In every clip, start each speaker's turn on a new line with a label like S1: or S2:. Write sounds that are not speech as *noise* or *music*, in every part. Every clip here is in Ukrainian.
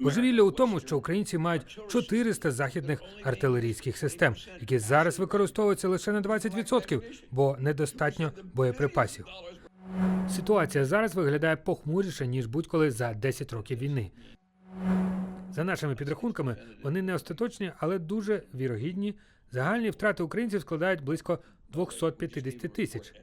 S1: Божевілля у тому, що українці мають 400 західних артилерійських систем, які зараз використовуються лише на 20%, бо недостатньо боєприпасів. Ситуація зараз виглядає похмуріше ніж будь-коли за 10 років війни. За нашими підрахунками, вони не остаточні, але дуже вірогідні. Загальні втрати українців складають близько 250 тисяч.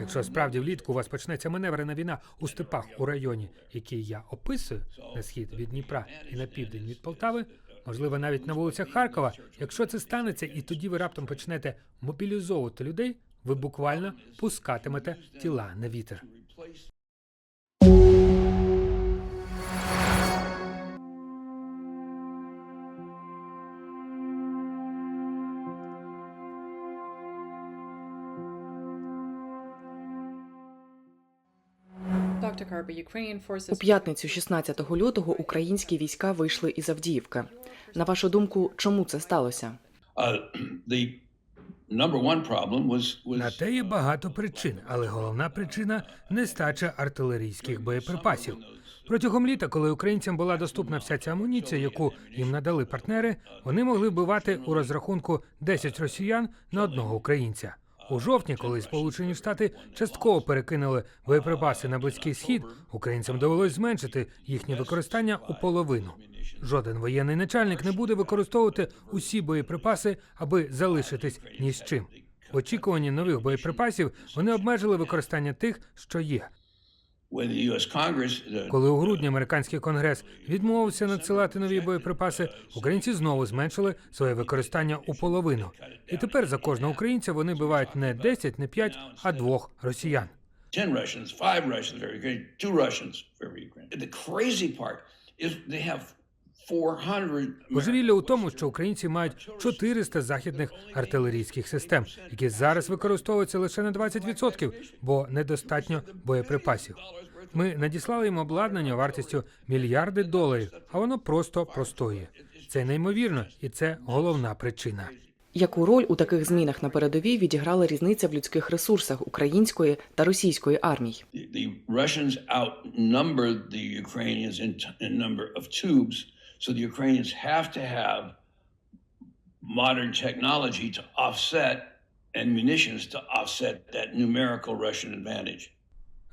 S1: Якщо справді влітку у вас почнеться маневрена війна у степах у районі, який я описую на схід від Дніпра і на південь від Полтави, можливо, навіть на вулицях Харкова, якщо це станеться, і тоді ви раптом почнете мобілізовувати людей, ви буквально пускатимете тіла на вітер.
S2: У п'ятницю, 16 лютого, українські війська вийшли із Авдіївки. На вашу думку, чому це сталося?
S3: The number one problem was was
S1: На те є багато причин, але головна причина нестача артилерійських боєприпасів. Протягом літа, коли українцям була доступна вся ця амуніція, яку їм надали партнери, вони могли вбивати у розрахунку 10 росіян на одного українця. У жовтні, коли Сполучені Штати частково перекинули боєприпаси на близький схід, українцям довелось зменшити їхнє використання у половину. Жоден воєнний начальник не буде використовувати усі боєприпаси, аби залишитись ні з чим. В очікуванні нових боєприпасів вони обмежили використання тих, що є. Коли у грудні американський конгрес відмовився надсилати нові боєприпаси, українці знову зменшили своє використання у половину. І тепер за кожного українця вони бивають не 10, не 5, а двох росіян.
S3: 10 Russians, five Russians for Ukraine, two Russians for Ukraine. The crazy part is they have 400
S1: Божевілля у тому, що українці мають 400 західних артилерійських систем, які зараз використовуються лише на 20%, бо недостатньо боєприпасів. Ми надіслали їм обладнання вартістю мільярди доларів, а воно просто простоює. Це неймовірно, і це головна причина.
S2: Яку роль у таких змінах на передовій відіграла різниця в людських ресурсах української та російської армій?
S3: The, Russians outnumber the Ukrainians in number of tubes, so the Ukrainians have to have modern technology to offset and munitions to offset that numerical Russian advantage.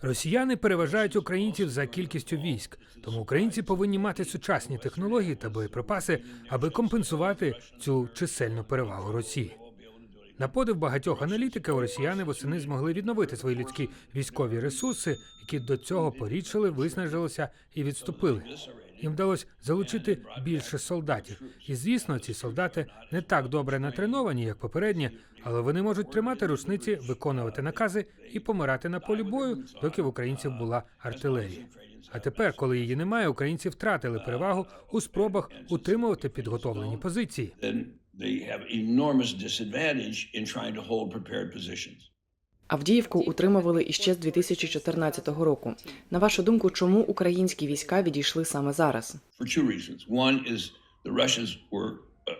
S1: Росіяни переважають українців за кількістю військ, тому українці повинні мати сучасні технології та боєприпаси, аби компенсувати цю чисельну перевагу Росії. На подив багатьох аналітиків, росіяни восени змогли відновити свої людські військові ресурси, які до цього порідшили, виснажилися і відступили. Їм вдалося залучити більше солдатів. І звісно, ці солдати не так добре натреновані, як попередні, але вони можуть тримати рушниці, виконувати накази і помирати на полі бою, доки в українців була артилерія. А тепер, коли її немає, українці втратили перевагу у спробах утримувати підготовлені позиції.
S3: They have enormous disadvantage in trying to hold prepared positions.
S2: Авдіївку утримували іще з 2014 року. На вашу думку, чому українські війська відійшли саме зараз?
S3: uh,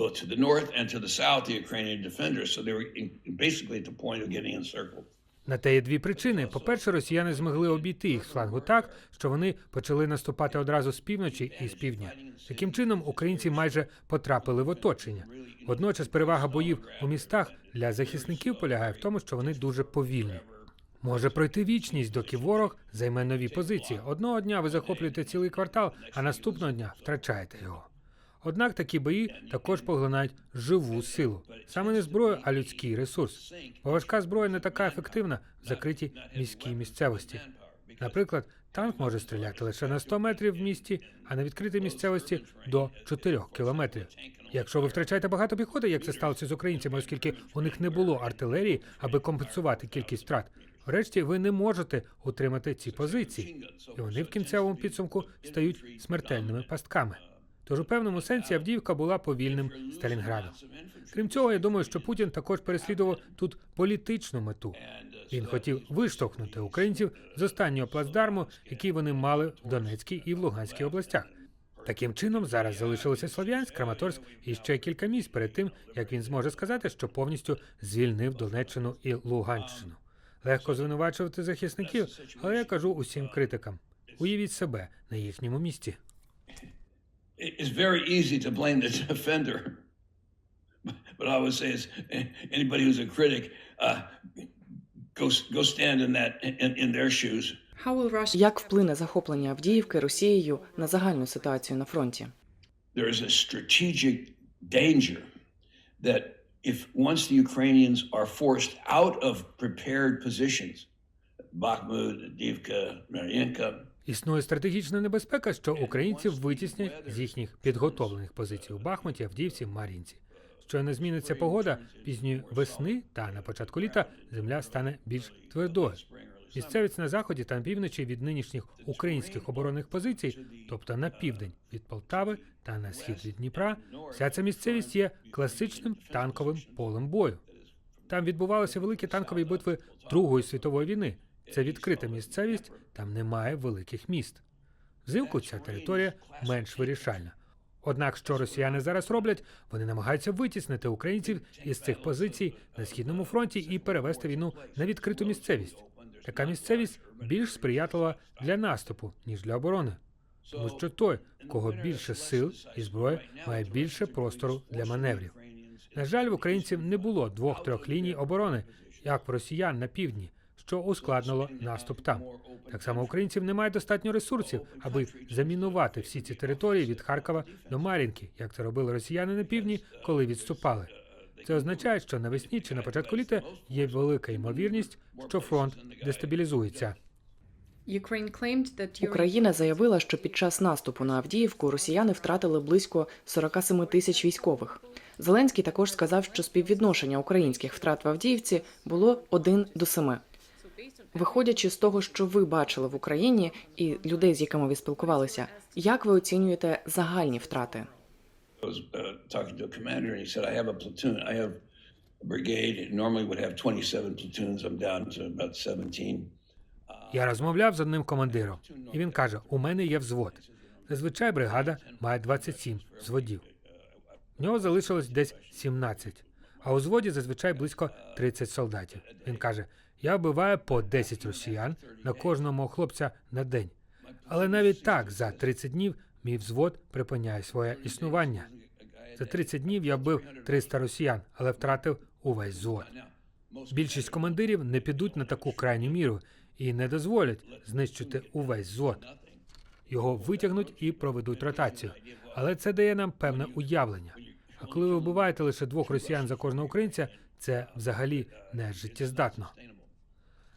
S3: both to the north and to the south, the Ukrainian defenders. So they were in, basically at the point of getting encircled.
S1: На те є дві причини. По-перше, росіяни змогли обійти їх флангу так, що вони почали наступати одразу з півночі і з півдня. Таким чином, українці майже потрапили в оточення. Водночас, перевага боїв у містах для захисників полягає в тому, що вони дуже повільні. Може пройти вічність, доки ворог займе нові позиції. Одного дня ви захоплюєте цілий квартал, а наступного дня втрачаєте його. Однак такі бої також поглинають живу силу. Саме не зброю, а людський ресурс. Бо важка зброя не така ефективна в закритій міській місцевості. Наприклад, танк може стріляти лише на 100 метрів в місті, а на відкритій місцевості до 4 кілометрів. Якщо ви втрачаєте багато піхоти, як це сталося з українцями, оскільки у них не було артилерії, аби компенсувати кількість втрат, врешті ви не можете утримати ці позиції, і вони в кінцевому підсумку стають смертельними пастками. Тож у певному сенсі Авдіївка була повільним Сталінградом. Крім цього, я думаю, що Путін також переслідував тут політичну мету. Він хотів виштовхнути українців з останнього плацдарму, який вони мали в Донецькій і в Луганській областях. Таким чином, зараз залишилося Слов'янськ, Краматорськ і ще кілька місць перед тим, як він зможе сказати, що повністю звільнив Донеччину і Луганщину. Легко звинувачувати захисників, але я кажу усім критикам: уявіть себе на їхньому місці.
S3: It- It's very easy to blame the *laughs* defender. But I would say is anybody who's a critic, uh, go go stand in that in, in their shoes.
S4: How will Russia
S2: Як вплине захоплення Авдіївки Росією на загальну ситуацію на фронті?
S3: There is a strategic danger that if once the Ukrainians are forced out of prepared positions, Bakhmut, Divka, Mariinka,
S1: Існує стратегічна небезпека, що українців витіснять з їхніх підготовлених позицій у Бахмуті, Авдіївці, Мар'їнці. Не зміниться погода пізньої весни та на початку літа земля стане більш твердою. Місцевість на заході та на півночі від нинішніх українських оборонних позицій, тобто на південь від Полтави та на схід від Дніпра, вся ця місцевість є класичним танковим полем бою. Там відбувалися великі танкові битви Другої світової війни. Це відкрита місцевість, там немає великих міст. Взимку ця територія менш вирішальна. Однак, що росіяни зараз роблять, вони намагаються витіснити українців із цих позицій на східному фронті і перевести війну на відкриту місцевість. Така місцевість більш сприятлива для наступу ніж для оборони, тому що той, кого більше сил і зброї, має більше простору для маневрів. На жаль, в українців не було двох-трьох ліній оборони, як в росіян на півдні, що ускладнило наступ там. Так само українців немає достатньо ресурсів, аби замінувати всі ці території від Харкова до Мар'їнки, як це робили росіяни на півдні, коли відступали. Це означає, що навесні чи на початку літа є велика ймовірність, що фронт дестабілізується.
S2: Україна заявила, що під час наступу на Авдіївку росіяни втратили близько 47 тисяч військових. Зеленський також сказав, що співвідношення українських втрат в Авдіївці було 1 до 7. Виходячи з того, що ви бачили в Україні і людей, з якими ви спілкувалися, як ви оцінюєте загальні втрати?
S3: Uh, talking to a commander, and he said, "I have a platoon. I have a brigade. Normally would have 27 platoons. I'm down to about 17."
S1: Я розмовляв з одним командиром, і він каже: у мене є взвод. Зазвичай бригада має 27 взводів. В нього залишилось десь 17, а у взводі зазвичай близько 30 солдатів. Він каже: я вбиваю по 10 росіян на кожного хлопця на день. Але навіть так, за 30 днів мій взвод припиняє своє існування. За 30 днів я вбив 300 росіян, але втратив увесь взвод. Більшість командирів не підуть на таку крайню міру і не дозволять знищити увесь взвод. Його витягнуть і проведуть ротацію. Але це дає нам певне уявлення. А коли ви вбиваєте лише двох росіян за кожного українця, це взагалі не життєздатно.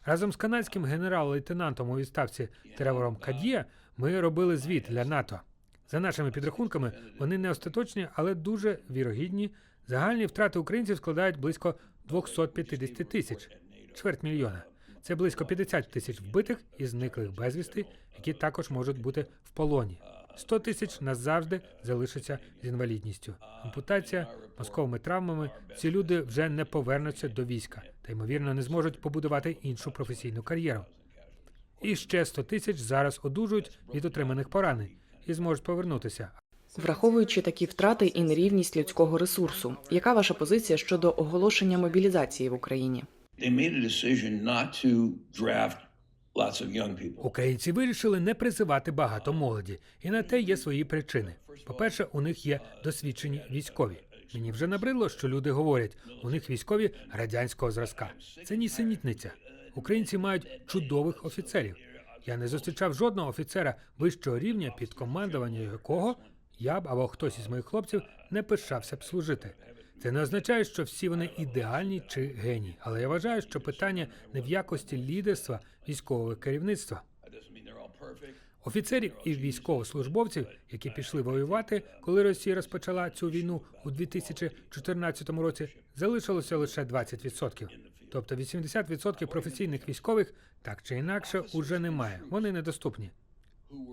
S1: Разом з канадським генерал-лейтенантом у відставці Тревором Кад'є ми робили звіт для НАТО. За нашими підрахунками, вони не остаточні, але дуже вірогідні. Загальні втрати українців складають близько 250 тисяч, чверть мільйона. Це близько 50 тисяч вбитих і зниклих безвісти, які також можуть бути в полоні. 100 тисяч назавжди залишаться з інвалідністю. Ампутація, мозковими травмами. Ці люди вже не повернуться до війська та ймовірно не зможуть побудувати іншу професійну кар'єру. І ще 100 тисяч зараз одужують від отриманих поранень і зможуть повернутися.
S2: Враховуючи такі втрати і нерівність людського ресурсу, яка ваша позиція щодо оголошення мобілізації в Україні?
S1: Українці вирішили не призивати багато молоді, і на те є свої причини. По-перше, у них є досвідчені військові. Мені вже набридло, що люди говорять, у них військові радянського зразка. Це нісенітниця. Українці мають чудових офіцерів. Я не зустрічав жодного офіцера вищого рівня, під командування якого я б або хтось із моїх хлопців не пишався б служити. Це не означає, що всі вони ідеальні чи генії, але я вважаю, що питання не в якості лідерства військового керівництва. Офіцерів і військовослужбовців, які пішли воювати, коли Росія розпочала цю війну у 2014 році, залишилося лише 20%. Тобто 80% професійних військових так чи інакше уже немає. Вони недоступні.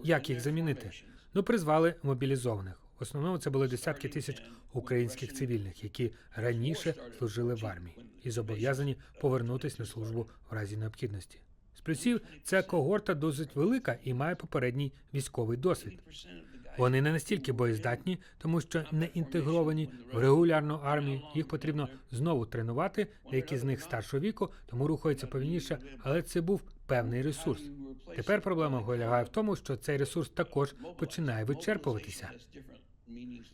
S1: Як їх замінити? Ну, призвали мобілізованих. Основному це були десятки тисяч українських цивільних, які раніше служили в армії і зобов'язані повернутися на службу в разі необхідності. З плюсів ця когорта досить велика і має попередній військовий досвід. Вони не настільки боєздатні, тому що не інтегровані в регулярну армію. Їх потрібно знову тренувати. Деякі з них старшого віку, тому рухаються повільніше, але це був певний ресурс. Тепер проблема полягає в тому, що цей ресурс також починає вичерпуватися.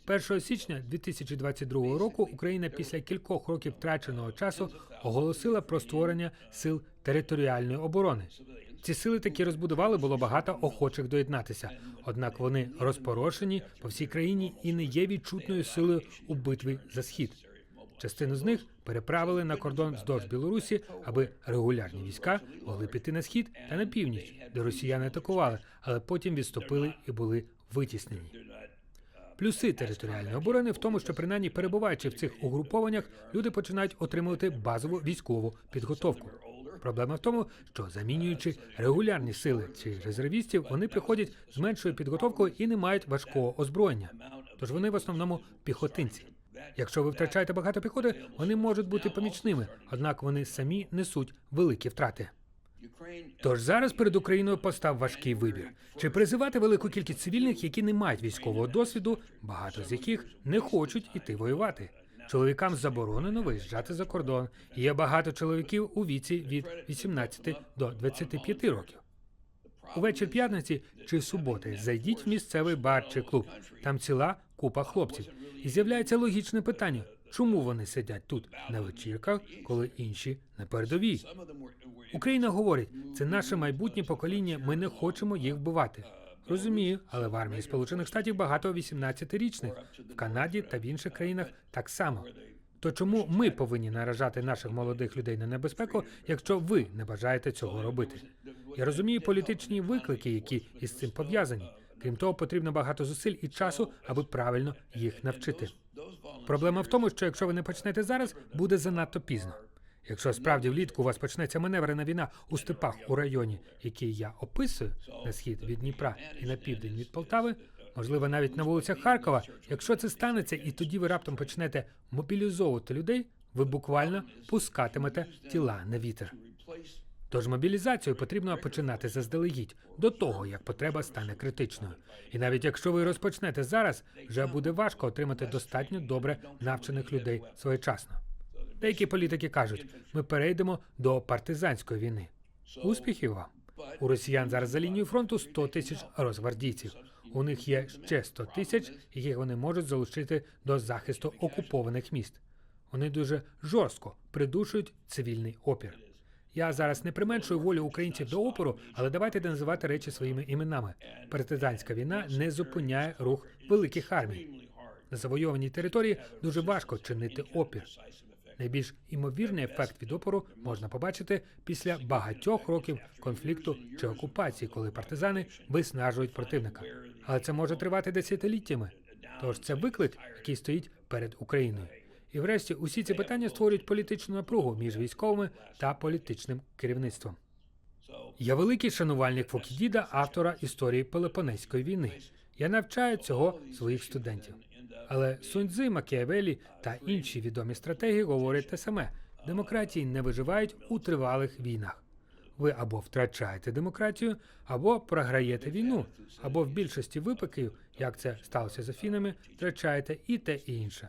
S1: 1 січня 2022 року Україна після кількох років втраченого часу оголосила про створення сил територіальної оборони. Ці сили таки розбудували, було багато охочих доєднатися. Однак вони розпорошені по всій країні і не є відчутною силою у битві за схід. Частину з них переправили на кордон вздовж Білорусі, аби регулярні війська могли піти на схід та на північ, де росіяни атакували, але потім відступили і були витіснені. Плюси територіальної оборони в тому, що принаймні перебуваючи в цих угрупованнях, люди починають отримувати базову військову підготовку. Проблема в тому, що замінюючи регулярні сили чи резервістів, вони приходять з меншою підготовкою і не мають важкого озброєння. Тож вони в основному піхотинці. Якщо ви втрачаєте багато піхоти, вони можуть бути помічними, однак вони самі несуть великі втрати. Тож зараз перед Україною постав важкий вибір: чи призивати велику кількість цивільних, які не мають військового досвіду, багато з яких не хочуть іти воювати. Чоловікам заборонено виїжджати за кордон. Є багато чоловіків у віці від 18 до 25 років. Увечір п'ятниці чи суботи зайдіть в місцевий бар чи клуб. Там ціла купа хлопців. І з'являється логічне питання: чому вони сидять тут на вечірках, коли інші на передовій? Україна говорить, це наше майбутнє покоління. Ми не хочемо їх вбивати. Розумію, але в армії Сполучених Штатів багато 18-річних. в Канаді та в інших країнах так само. То чому ми повинні наражати наших молодих людей на небезпеку, якщо ви не бажаєте цього робити? Я розумію політичні виклики, які із цим пов'язані. Крім того, потрібно багато зусиль і часу, аби правильно їх навчити. Проблема в тому, що якщо ви не почнете зараз, буде занадто пізно. Якщо справді влітку у вас почнеться маневрена війна у степах у районі, який я описую на схід від Дніпра і на південь від Полтави, можливо, навіть на вулицях Харкова, якщо це станеться, і тоді ви раптом почнете мобілізовувати людей, ви буквально пускатимете тіла на вітер. Тож мобілізацію потрібно починати заздалегідь до того, як потреба стане критичною. І навіть якщо ви розпочнете зараз, вже буде важко отримати достатньо добре навчених людей своєчасно. Деякі політики кажуть, ми перейдемо до партизанської війни. Успіхів вам! У росіян зараз за лінією фронту 100 тисяч розгвардійців. У них є ще 100 тисяч, яких вони можуть залучити до захисту окупованих міст. Вони дуже жорстко придушують цивільний опір. Я зараз не применшую волю українців до опору, але давайте називати речі своїми іменами. Партизанська війна не зупиняє рух великих армій. На завойованій території дуже важко чинити опір. Найбільш імовірний ефект від опору можна побачити після багатьох років конфлікту чи окупації, коли партизани виснажують противника. Але це може тривати десятиліттями. Тож це виклик, який стоїть перед Україною. І врешті усі ці питання створюють політичну напругу між військовими та політичним керівництвом. Я великий шанувальник Фокідіда, автора історії Пелопонезької війни. Я навчаю цього своїх студентів. Але Суньцзи, Макіавелі та інші відомі стратегії говорять те саме: демократії не виживають у тривалих війнах. Ви або втрачаєте демократію, або програєте війну, або в більшості випадків, як це сталося з Афінами, втрачаєте і те, і інше.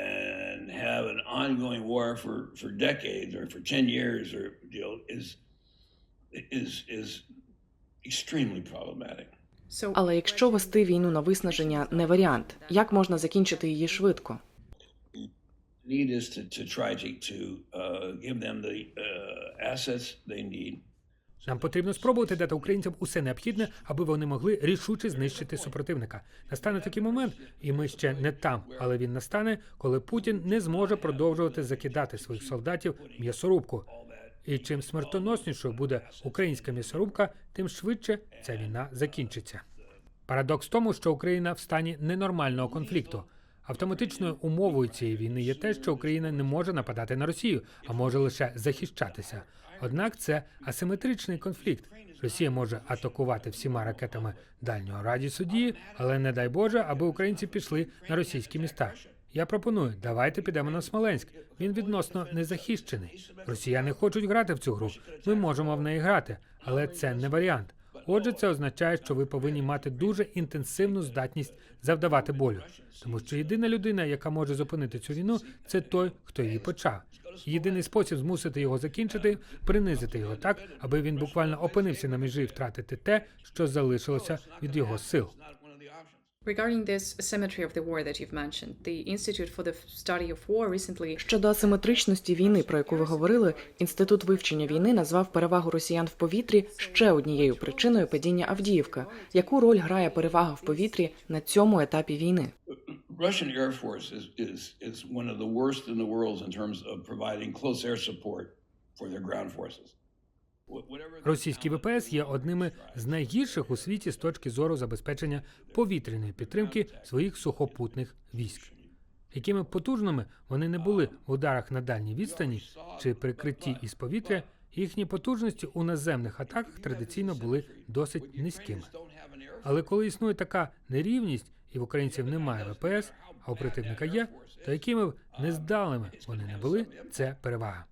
S3: have an ongoing war for for decades or for ten years or you know is is is extremely problematic.
S4: So
S2: Але якщо вести війну на виснаження не варіант, як можна закінчити її швидко?
S3: need is to, to try to, to uh, give them the uh, assets they need.
S1: Нам потрібно спробувати дати українцям усе необхідне, аби вони могли рішуче знищити супротивника. Настане такий момент, і ми ще не там, але він настане, коли Путін не зможе продовжувати закидати своїх солдатів м'ясорубку. І чим смертоноснішою буде українська м'ясорубка, тим швидше ця війна закінчиться. Парадокс в тому, що Україна в стані ненормального конфлікту. Автоматичною умовою цієї війни є те, що Україна не може нападати на Росію, а може лише захищатися. Однак це асиметричний конфлікт. Росія може атакувати всіма ракетами дальнього радіусу дії, але не дай Боже, аби українці пішли на російські міста. Я пропоную, давайте підемо на Смоленськ. Він відносно незахищений. Росіяни хочуть грати в цю гру. Ми можемо в неї грати, але це не варіант. Отже, це означає, що ви повинні мати дуже інтенсивну здатність завдавати болю, тому що єдина людина, яка може зупинити цю війну, це той, хто її почав. Єдиний спосіб змусити його закінчити принизити його так, аби він буквально опинився на межі втратити те, що залишилося від його сил.
S4: Regarding this asymmetry of the war that you've mentioned, the Institute for the Study of War recently
S2: Щодо асиметричності війни, про яку ви говорили, інститут вивчення війни назвав перевагу росіян в повітрі ще однією причиною падіння Авдіївка. Яку роль грає перевага в повітрі на цьому етапі війни?
S3: Russian Air Force is, is, is one of the worst in the world in terms of providing close air support for their ground forces.
S1: Російські ВПС є одними з найгірших у світі з точки зору забезпечення повітряної підтримки своїх сухопутних військ. Якими потужними вони не були в ударах на дальній відстані чи прикритті із повітря, їхні потужності у наземних атаках традиційно були досить низькими. Але коли існує така нерівність, і в українців немає ВПС, а у противника є, то якими б нездалими вони не були, це перевага.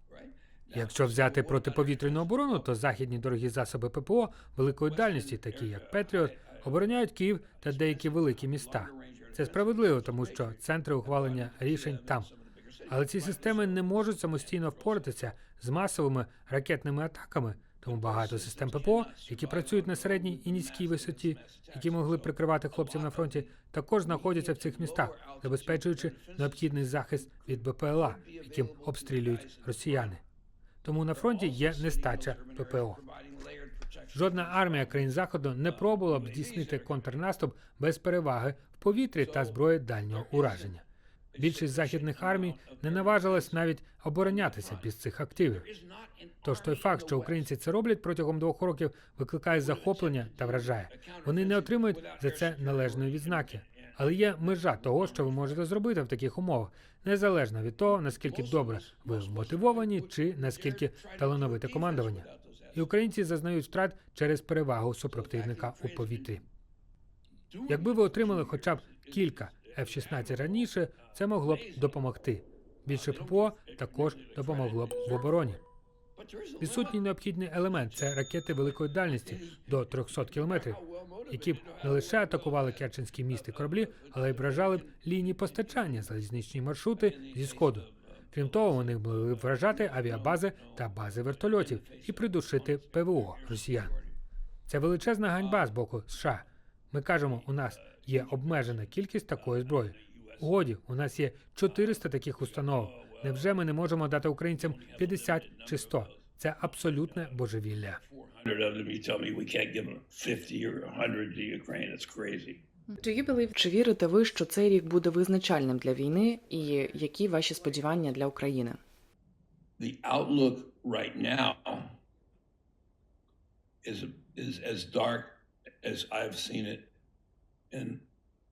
S1: Якщо взяти протиповітряну оборону, то західні дорогі засоби ППО великої дальності, такі як Петріот, обороняють Київ та деякі великі міста. Це справедливо, тому що центри ухвалення рішень там. Але ці системи не можуть самостійно впоратися з масовими ракетними атаками. Тому багато систем ППО, які працюють на середній і низькій висоті, які могли прикривати хлопців на фронті, також знаходяться в цих містах, забезпечуючи необхідний захист від БПЛА, яким обстрілюють росіяни. Тому на фронті є нестача ППО. Жодна армія країн заходу не пробувала б здійснити контрнаступ без переваги в повітрі та зброї дальнього ураження. Більшість західних армій не наважилась навіть оборонятися без цих активів. Тож той факт, що українці це роблять протягом двох років, викликає захоплення та вражає. Вони не отримують за це належної відзнаки. Але є межа того, що ви можете зробити в таких умовах, незалежно від того, наскільки добре ви вмотивовані чи наскільки талановите командування. І українці зазнають втрат через перевагу супротивника у повітрі. Якби ви отримали хоча б кілька F-16 раніше, це могло б допомогти. Більше ППО також допомогло б в обороні. Відсутній необхідний елемент це ракети великої дальності до 300 кілометрів, які б не лише атакували Керченські міст і кораблі, але й вражали б лінії постачання, залізничні маршрути зі сходу. Крім того, вони могли б вражати авіабази та бази вертольотів і придушити ПВО росіян. Це величезна ганьба з боку США. Ми кажемо, у нас є обмежена кількість такої зброї. Годі, у нас є 400 таких установок. Невже ми не можемо дати українцям 50 чи 100? Це абсолютне божевілля.
S3: 400 of them, you tell me we can't give them 50 or 100 to Ukraine. It's crazy.
S4: do you believe
S2: Чи вірите ви, що цей рік буде визначальним для війни, і які ваші сподівання для України?
S3: The outlook right now is, is as dark as I've seen it in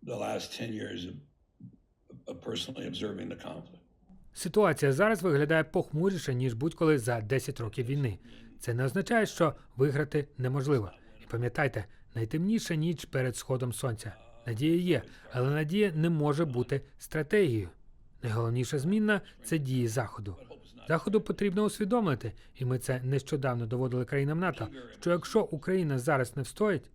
S3: the last 10 years of, of personally observing the conflict.
S1: Ситуація зараз виглядає похмуріше, ніж будь-коли за 10 років війни. Це не означає, що виграти неможливо. І пам'ятайте, найтемніша ніч перед сходом сонця. Надія є, але надія не може бути стратегією. Найголовніша змінна це дії заходу. Заходу потрібно усвідомити, і ми це нещодавно доводили країнам НАТО. Що якщо Україна зараз не встоїть,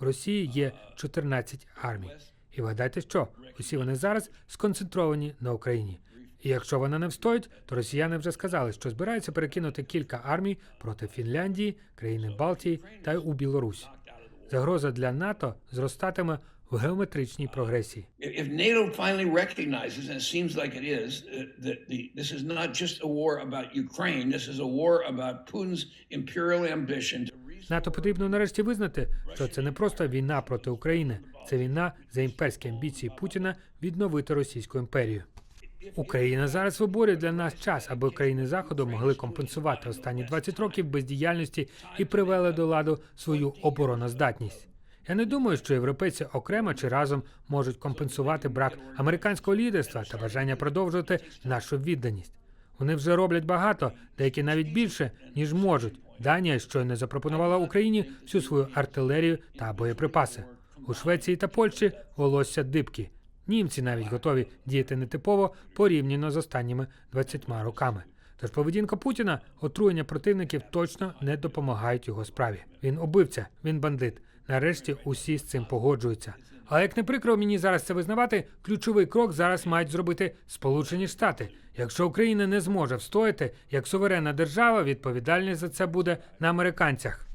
S1: в Росії є 14 армій. І вгадайте, що усі вони зараз сконцентровані на Україні. І якщо вона не встоїть, то росіяни вже сказали, що збираються перекинути кілька армій проти Фінляндії, країни Балтії та й у Білорусь. Загроза для НАТО зростатиме в геометричній прогресії.
S3: Uh,
S1: НАТО потрібно нарешті визнати, що це не просто війна проти України, це війна за імперські амбіції Путіна відновити Російську імперію. Україна зараз виборює для нас час, аби країни заходу могли компенсувати останні 20 років бездіяльності і привели до ладу свою обороноздатність. Я не думаю, що європейці окремо чи разом можуть компенсувати брак американського лідерства та бажання продовжувати нашу відданість. Вони вже роблять багато, деякі навіть більше, ніж можуть. Данія щойно запропонувала Україні всю свою артилерію та боєприпаси. У Швеції та Польщі волосся дибки. Німці навіть готові діяти нетипово порівняно з останніми 20 роками. Тож поведінка Путіна, отруєння противників точно не допомагають його справі. Він убивця, він бандит. Нарешті усі з цим погоджуються. Але як не прикро мені зараз це визнавати, ключовий крок зараз мають зробити Сполучені Штати. Якщо Україна не зможе встояти як суверенна держава, відповідальність за це буде на американцях.